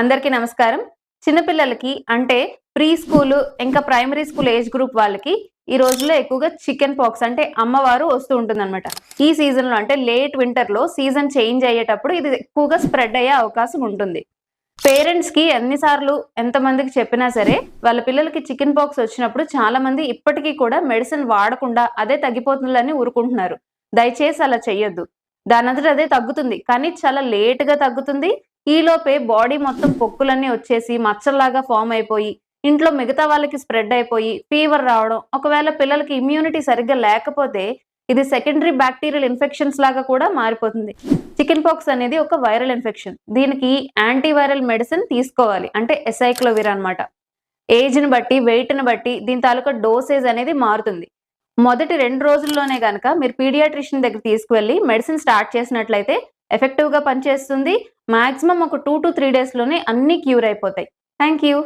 అందరికీ నమస్కారం. చిన్నపిల్లలకి అంటే ప్రీ స్కూల్ ఇంకా ప్రైమరీ స్కూల్ ఏజ్ గ్రూప్ వాళ్ళకి ఈ రోజుల్లో ఎక్కువగా చికెన్ పాక్స్ అంటే అమ్మవారు వస్తూ ఉంటుందన్నమాట. ఈ సీజన్లో అంటే లేట్ వింటర్లో సీజన్ చేంజ్ అయ్యేటప్పుడు ఇది ఎక్కువగా స్ప్రెడ్ అయ్యే అవకాశం ఉంటుంది. పేరెంట్స్కి ఎన్నిసార్లు ఎంతమందికి చెప్పినా సరే వాళ్ళ పిల్లలకి చికెన్ పాక్స్ వచ్చినప్పుడు చాలా మంది ఇప్పటికీ కూడా మెడిసిన్ వాడకుండా అదే తగ్గిపోతుందని ఊరుకుంటున్నారు. దయచేసి అలా చెయ్యొద్దు. దానంతట అదే తగ్గుతుంది. కానీ చాలా లేట్గా తగ్గుతుంది. ఈలోపే బాడీ మొత్తం పొక్కులన్నీ వచ్చేసి మచ్చల్లాగా ఫామ్ అయిపోయి ఇంట్లో మిగతా వాళ్ళకి స్ప్రెడ్ అయిపోయి ఫీవర్ రావడం ఒకవేళ పిల్లలకి ఇమ్యూనిటీ సరిగ్గా లేకపోతే ఇది సెకండరీ బ్యాక్టీరియల్ ఇన్ఫెక్షన్స్ లాగా కూడా మారిపోతుంది. చికెన్ పాక్స్ అనేది ఒక వైరల్ ఇన్ఫెక్షన్. దీనికి యాంటీవైరల్ మెడిసిన్ తీసుకోవాలి. అంటే ఎసైక్లోవిర్ అనమాట ఏజ్ని బట్టి వెయిట్ని బట్టి దీని తాలూకా డోసేజ్ అనేది మారుతుంది. మొదటి రెండు రోజుల్లోనే కనుక మీరు పీడియాట్రిషియన్ దగ్గర తీసుకువెళ్ళి మెడిసిన్ స్టార్ట్ చేసినట్లయితే ఎఫెక్టివ్గా పనిచేస్తుంది. మాక్సిమం ఒక టూ టు త్రీ డేస్లోనే అన్ని క్యూర్ అయిపోతాయి. Thank you